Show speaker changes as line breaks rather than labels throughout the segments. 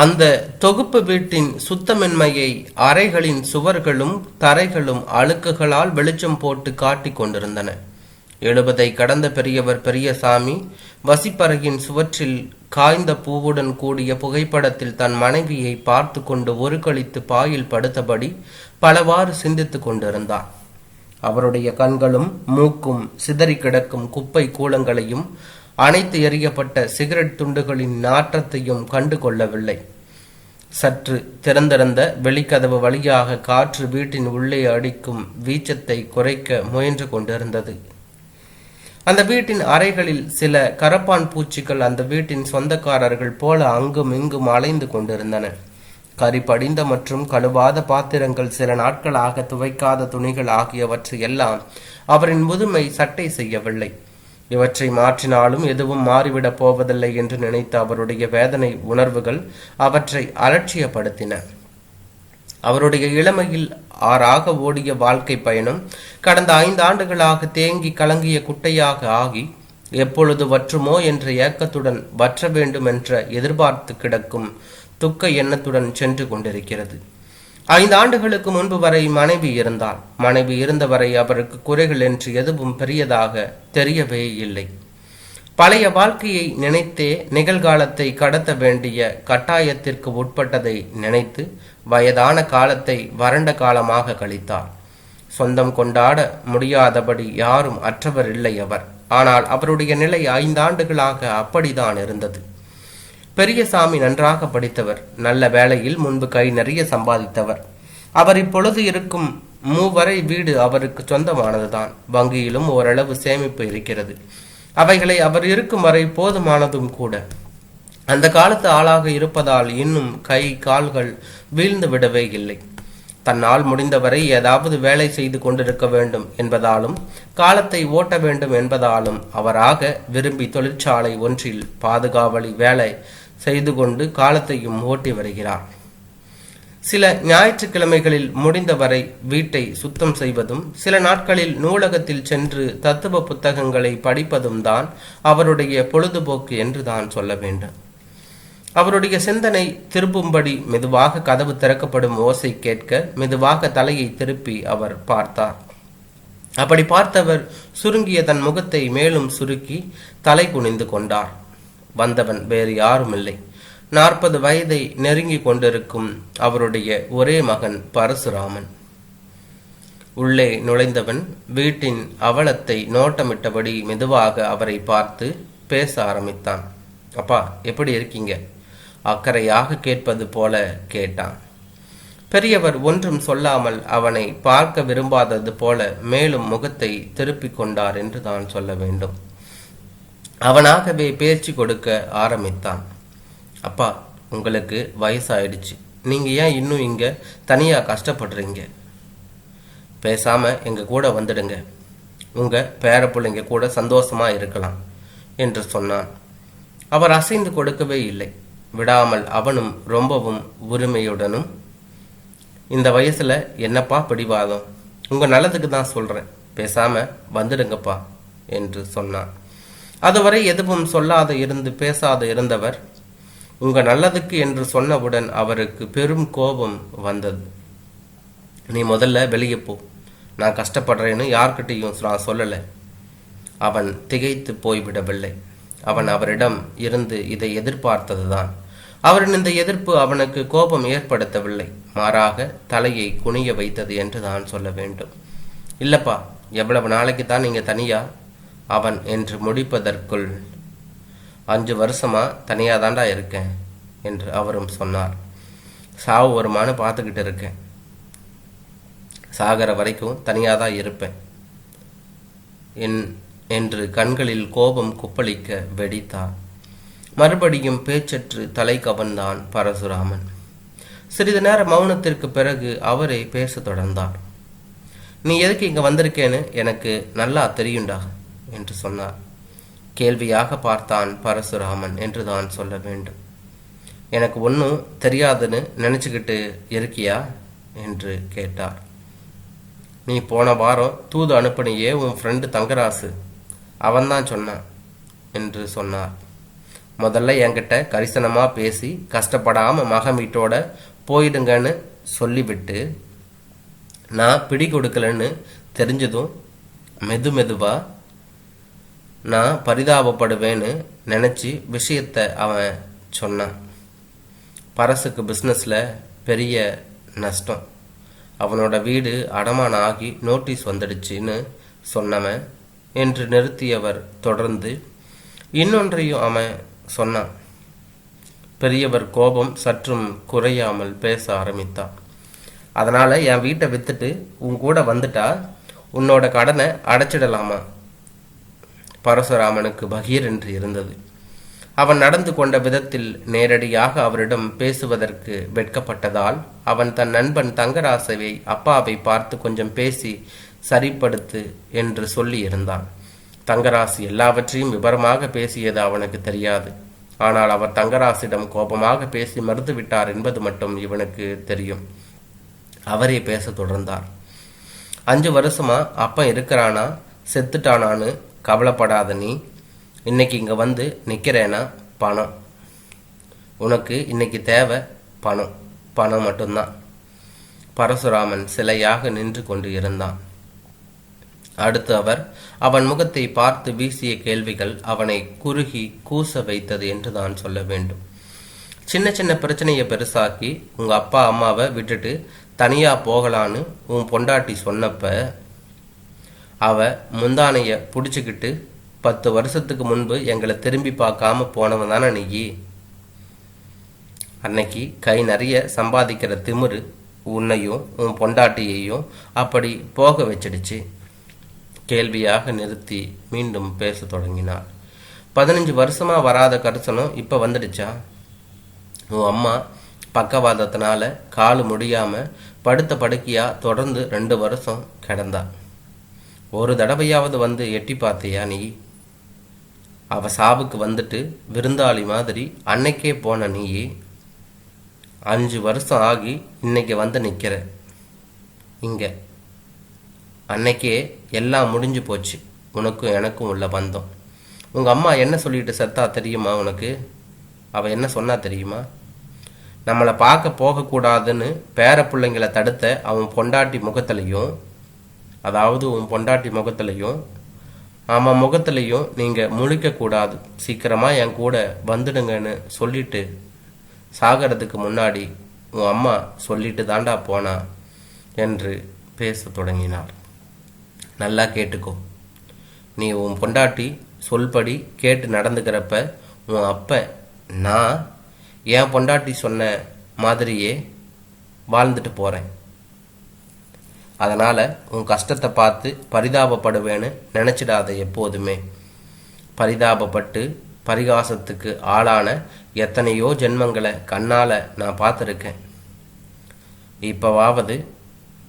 அந்த தொகுப்பு வீட்டின் சுத்தமின்மையை அறைகளின் சுவர்களும் தரைகளும் அழுக்குகளால் வெளிச்சம் போட்டு காட்டிக் கொண்டிருந்தன. எழுபதை கடந்த பெரியவர் பெரியசாமி வசிப்பறையின் சுவற்றில் காய்ந்த பூவுடன் கூடிய புகைப்படத்தில் தன் மனைவியை பார்த்து கொண்டு ஒரு கழித்து பாயில் படுத்தபடி பலவாறு சிந்தித்துக் கொண்டிருந்தார் அவருடைய கண்களும் மூக்கும் சிதறி கிடக்கும் குப்பை கூலங்களையும் அனைத்து எறியப்பட்ட சிகரெட் துண்டுகளின் நாற்றத்தையும் கண்டு கொள்ளவில்லை சற்று திறந்திருந்த வெளிக்கதவு வழியாக காற்று வீட்டின் உள்ளே அடிக்கும் வீச்சத்தை குறைக்க முயன்று கொண்டிருந்தது. அந்த வீட்டின் அறைகளில் சில கரப்பான் பூச்சிகள் அந்த வீட்டின் சொந்தக்காரர்கள் போல அங்கும் இங்கும் அலைந்து கொண்டிருந்தன. கரி படிந்த மற்றும் கழுவாத பாத்திரங்கள் சில நாட்களாக துவைக்காத துணிகள் ஆகியவற்றை எல்லாம் அவரின் முதுமை சட்டை செய்யவில்லை. இவற்றை மாற்றினாலும் எதுவும் மாறிவிடப் போவதில்லை என்று நினைத்த அவருடைய வேதனை உணர்வுகள் அவற்றை அலட்சியப்படுத்தின. அவருடைய இளமையில் ஆறாக ஓடிய வாழ்க்கை பயணம் கடந்த ஐந்து ஆண்டுகளாக தேங்கி கலங்கிய குட்டையாக ஆகி எப்பொழுது வற்றுமோ என்ற ஏக்கத்துடன் வற்ற வேண்டும் என்ற எதிர்பார்த்து கிடக்கும் துக்க எண்ணத்துடன் சென்று கொண்டிருக்கிறது. ஐந்து ஆண்டுகளுக்கு முன்பு வரை மனைவி இருந்தாள். மனைவி இருந்தவரை அவருக்கு குறைகள் என்று எதுவும் பெரியதாக தெரியவே இல்லை. பழைய வாழ்க்கையை நினைத்தே நிகழ்காலத்தை கடத்த வேண்டிய கட்டாயத்திற்கு உட்பட்டதை நினைத்து வயதான காலத்தை வறண்ட காலமாக கழித்தார் சொந்தம் கொண்டாட முடியாதபடி யாரும் அற்றவர் இல்லை அவர். ஆனால் அவருடைய நிலை ஐந்தாண்டுகளாக அப்படிதான் இருந்தது. பெரியசாமி நன்றாக படித்தவர். நல்ல வேலையில் முன்பு கை நிறைய சம்பாதித்தவர். அவர் இப்பொழுது இருக்கும் மூவரை வீடு அவருக்கு சொந்தமானதுதான். வங்கியிலும் ஓரளவு சேமிப்பு இருக்கிறது. அவைகளை அவர் இருக்கும் வரை போதுமானதும் கூட. அந்த காலத்து ஆளாக இருப்பதால் இன்னும் கை கால்கள் வீழ்ந்து விடவே இல்லை. தன்னால் முடிந்தவரை ஏதாவது வேலை செய்து கொண்டிருக்க வேண்டும் என்பதாலும் காலத்தை ஓட்ட வேண்டும் என்பதாலும் அவராக விரும்பி தொழிற்சாலை ஒன்றில் பாதுகாவலி வேலை செய்து கொண்டு காலத்தையும் ஓட்டி வருகிறார். சில ஞாயிற்றுக்கிழமைகளில் முடிந்தவரை வீட்டை சுத்தம் செய்வதும் சில நாட்களில் நூலகத்தில் சென்று தத்துவ புத்தகங்களை படிப்பதும் தான் அவருடைய பொழுதுபோக்கு என்று தான் சொல்ல வேண்டும். அவருடைய சிந்தனை திரும்பும்படி மெதுவாக கதவு திறக்கப்படும் ஓசை கேட்க மெதுவாக தலையை திருப்பி அவர் பார்த்தார். அப்படி பார்த்தவர் சுருங்கிய தன் முகத்தை மேலும் சுருக்கி தலை குனிந்து கொண்டார். வந்தவன் வேறு யாரும் இல்லை நாற்பது வயதை நெருங்கி கொண்டிருக்கும் அவருடைய ஒரே மகன் பரசுராமன். உள்ளே நுழைந்தவன் வீட்டின் அவலத்தை நோட்டமிட்டபடி மெதுவாக அவரை பார்த்து பேச ஆரம்பித்தான். அப்பா எப்படி இருக்கீங்க? அக்கறையாக கேட்பது போல கேட்டான். பெரியவர் ஒன்றும் சொல்லாமல் அவனை பார்க்க விரும்பாதது போல மேலும் முகத்தை திருப்பிக் கொண்டார் என்று தான் சொல்ல வேண்டும். அவனாகவே பேச்சு கொடுக்க ஆரம்பித்தான். அப்பா உங்களுக்கு வயசாயிடுச்சு. நீங்க ஏன் இன்னும் இங்க தனியா கஷ்டப்படுறீங்க? பேசாம எங்க கூட வந்துடுங்க. உங்க பேர பிள்ளைங்க கூட சந்தோஷமா இருக்கலாம் என்று சொன்னான். அவர் அசைந்து கொடுக்கவே இல்லை. விடாமல் அவனும் ரொம்பவும் உரிமையுடனும் இந்த வயசுல என்னப்பா பிடிவாதம்? உங்க நல்லதுக்கு தான் சொல்றேன். பேசாம வந்துடுங்கப்பா என்று சொன்னான். அதுவரை எதுவும் சொல்லாத இருந்து பேசாத இருந்தவர் உங்க நல்லதுக்கு என்று சொன்னவுடன் அவருக்கு பெரும் கோபம் வந்தது. நீ முதல்ல வெளியே போ. நான் கஷ்டப்படுறேன்னு யார்கிட்டையும் நான் சொல்லலை. அவன் திகைத்து போய்விடவில்லை. அவன் அவரிடம் இருந்து இதை எதிர்பார்த்ததுதான். அவரின் இந்த எதிர்ப்பு அவனுக்கு கோபம் ஏற்படுத்தவில்லை. மாறாக தலையை குனிய வைத்தது என்று தான் சொல்ல வேண்டும். இல்லப்பா எவ்வளவு நாளைக்கு தான் நீங்கள் தனியாக அவன் என்று முடிப்பதற்குள் அஞ்சு வருஷமா தனியாக தாண்டா இருக்கேன் என்று அவரும் சொன்னார். சாவு வருமானு பார்த்துக்கிட்டு இருக்கேன். சாகர வரைக்கும் தனியாக தான் இருப்பேன். என் என்று கண்களில் கோபம் குப்பளிக்க வெடித்தார். மறுபடியும் பேச்சற்று தலை கவர்ந்தான் பரசுராமன். சிறிது நேர மௌனத்திற்கு பிறகு அவரே பேச தொடர்ந்தார். நீ எதுக்கு இங்கே வந்திருக்கேன்னு எனக்கு நல்லா தெரியுண்டா என்று சொன்னார் கேள்வியாக பார்த்தான் பரசுராமன் என்று தான் சொல்ல வேண்டும். எனக்கு ஒன்றும் தெரியாதுன்னு நினச்சிக்கிட்டு இருக்கியா? என்று கேட்டார். நீ போன வாரம் தூது அனுப்பினியே உன் ஃப்ரெண்டு தங்கராசு. அவன்தான் சொன்னான் என்று சொன்னார். முதல்ல என்கிட்ட கரிசனமாக பேசி கஷ்டப்படாமல் மகம் வீட்டோட போயிடுங்கன்னு சொல்லிவிட்டு நான் பிடி கொடுக்கலன்னு தெரிஞ்சதும் மெது மெதுவாக நான் பரிதாபப்படுவேன்னு நினச்சி விஷயத்த அவன் சொன்னான். பரசுக்கு பிஸ்னஸில் பெரிய நஷ்டம். அவனோட வீடு அடமானம் ஆகி நோட்டீஸ் வந்துடுச்சுன்னு சொன்னவன் என்று நிறுத்தியவர் தொடர்ந்து இன்னொன்றையும் அவன் சொன்னான். பெரியவர் கோபம் சற்றும் குறையாமல் பேச ஆரம்பித்தான். அதனால் என் வீட்டை விற்றுட்டு உன் கூட வந்துட்டா உன்னோட கடனை அடைச்சிடலாமா? பரசுராமனுக்கு பகீர் என்று இருந்தது. அவன் நடந்து கொண்ட விதத்தில் நேரடியாக அவரிடம் பேசுவதற்கு வெட்கப்பட்டதால் அவன் தன் நண்பன் தங்கராசவை அப்பாவை பார்த்து கொஞ்சம் பேசி சரிப்படுத்து என்று சொல்லி இருந்தான் தங்கராசு எல்லாவற்றையும் விபரமாக பேசியது அவனுக்கு தெரியாது. ஆனால் அவர் தங்கராசிடம் கோபமாக பேசி மறுத்துவிட்டார் என்பது மட்டும் இவனுக்கு தெரியும். அவரே பேச தொடர்ந்தார். அஞ்சு வருஷமா அப்பன் இருக்கிறானா? செத்துட்டானான்னு கவலைப்படாத நீ. இன்னைக்கு இங்கே வந்து நிற்கிறேன்னா பணம். உனக்கு இன்னைக்கு தேவை பணம். பணம் மட்டும்தான். பரசுராமன் சிலையாக நின்று கொண்டு இருந்தான். அடுத்து அவர் அவன் முகத்தை பார்த்து வீசிய கேள்விகள் அவனை குறுகி கூச வைத்தது என்று தான் சொல்ல வேண்டும். சின்ன சின்ன பிரச்சனையை பெருசாக்கி உங்க அப்பா அம்மாவை விட்டுட்டு தனியாக போகலான்னு உன் பொண்டாட்டி சொன்னப்ப அவ முந்தானைய பிடிச்சிக்கிட்டு பத்து வருஷத்துக்கு முன்பு எங்களை திரும்பி பார்க்காம போனவன் தானே நீ? அன்னைக்கு கை நிறைய சம்பாதிக்கிற திமிரு உன்னையும் உன் பொண்டாட்டியையும் அப்படி போக வச்சிடுச்சு. கேள்வியாக நிறுத்தி மீண்டும் பேச தொடங்கினார் பதினஞ்சு வருஷமா வராத கரிசனம் இப்ப வந்துடுச்சா? உன் அம்மா பக்கவாதத்தினால காலு முடியாம படுத்த படுக்கையா தொடர்ந்து ரெண்டு வருஷம் கிடந்தா. ஒரு தடவையாவது வந்து எட்டி பார்த்தியா நீ? அவ சாவுக்கு வந்துட்டு விருந்தாளி மாதிரி அன்னைக்கே போன நீ அஞ்சு வருஷம் ஆகி இன்னைக்கு வந்து நிற்கிற இங்க. அன்னைக்கே எல்லாம் முடிஞ்சு போச்சு. உனக்கும் எனக்கும் உள்ள பந்தம். உங்கள் அம்மா என்ன சொல்லிட்டு செத்தா தெரியுமா உனக்கு? அவ என்ன சொன்னா தெரியுமா? நம்மளை பார்க்க போகக்கூடாதுன்னு பேர பிள்ளைங்களை தடுத்த அவன் பொண்டாட்டி முகத்துலையும் அதாவது உன் பொண்டாட்டி முகத்திலையும் ஆமாம் முகத்திலையும் நீங்கள் முழிக்கக்கூடாது சீக்கிரமாக என் கூட வந்துடுங்கன்னு சொல்லிட்டு சாகிறதுக்கு முன்னாடி உன் அம்மா சொல்லிட்டு தாண்டா போனா என்று பேச தொடங்கினார். நல்லா கேட்டுக்கோ. நீ உன் பொண்டாட்டி சொல்படி கேட்டு நடந்துக்கிறப்ப உன் அப்ப நான் என் பொண்டாட்டி சொன்ன மாதிரியே வாழ்ந்துட்டு போகிறேன் அதனால் உன் கஷ்டத்தை பார்த்து பரிதாபப்படுவேன்னு நினச்சிடாத எப்போதுமே. பரிதாபப்பட்டு பரிகாசத்துக்கு ஆளான எத்தனையோ ஜென்மங்களை கண்ணால் நான் பார்த்துருக்கேன். இப்போவாவது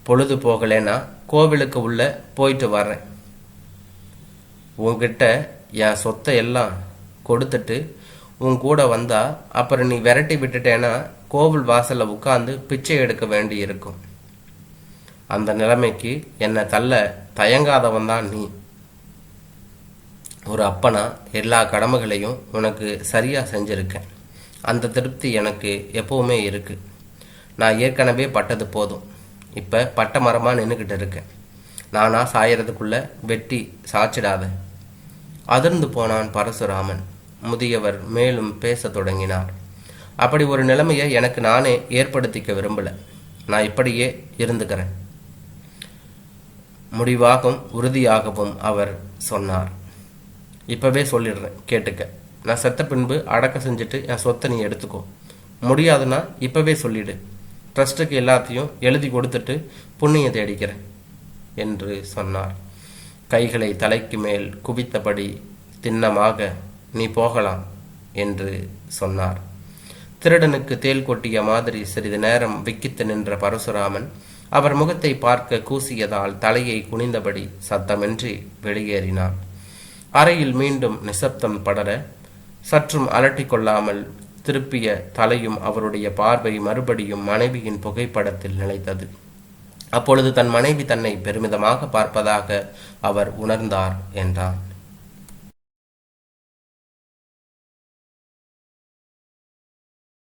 பொழுது போகலைன்னா கோவிலுக்கு உள்ள போயிட்டு வர்றேன். உங்ககிட்ட என் சொத்தை எல்லாம் கொடுத்துட்டு உன் கூட வந்தால் அப்புறம் நீ விரட்டி விட்டுட்டேன்னா கோவில் வாசலில் உட்காந்து பிச்சை எடுக்க வேண்டி இருக்கும் அந்த நிலைமைக்கு என்னை தள்ள தயங்காதவன் தான் நீ. ஒரு அப்பனா எல்லா கடமைகளையும் உனக்கு சரியாக செஞ்சுருக்கேன். அந்த திருப்தி எனக்கு எப்போவுமே இருக்குது நான் ஏற்கனவே பட்டது போதும். இப்போ பட்ட மரமாக நின்றுக்கிட்டு இருக்கேன். நானா சாயறதுக்குள்ளே வெட்டி சாச்சிடாத. அதிர்ந்து போனான் பரசுராமன். முதியவர் மேலும் பேசத் தொடங்கினார். அப்படி ஒரு நிலைமையை எனக்கு நானே ஏற்படுத்திக்க விரும்பல. நான் இப்படியே இருந்துக்கிறேன். முடிவாகவும் உறுதியாகவும் அவர் சொன்னார். இப்பவே சொல்லிடுறேன் கேட்டுக்க. நான் செத்த பின்பு அடக்கம் செஞ்சுட்டு என் சொத்தை நீ எடுத்துக்கோ. முடியாதுன்னா இப்பவே சொல்லிடு. ட்ரஸ்ட்டுக்கு எல்லாத்தையும் எழுதி கொடுத்துட்டு புண்ணியத்தை தேடிக்கிறேன் என்று சொன்னார். கைகளை தலைக்கு மேல் குவித்தபடி திண்ணமாக நீ போகலாம் என்று சொன்னார். திருடனுக்கு தேல் கொட்டிய மாதிரி சிறிது நேரம் விக்கித்து நின்ற பரசுராமன் அவர் முகத்தை பார்க்க கூசியதால் தலையை குனிந்தபடி சத்தமின்றி வெளியேறினார். அறையில் மீண்டும் நிசப்தம் படர சற்றும் அலட்டிக் கொள்ளாமல் திருப்பிய தலையும் அவருடைய பார்வை மறுபடியும் மனைவியின் புகைப்படத்தில் நிலைத்தது. அப்பொழுது தன் மனைவி தன்னை பெருமிதமாக பார்ப்பதாக அவர் உணர்ந்தார் என்றான்.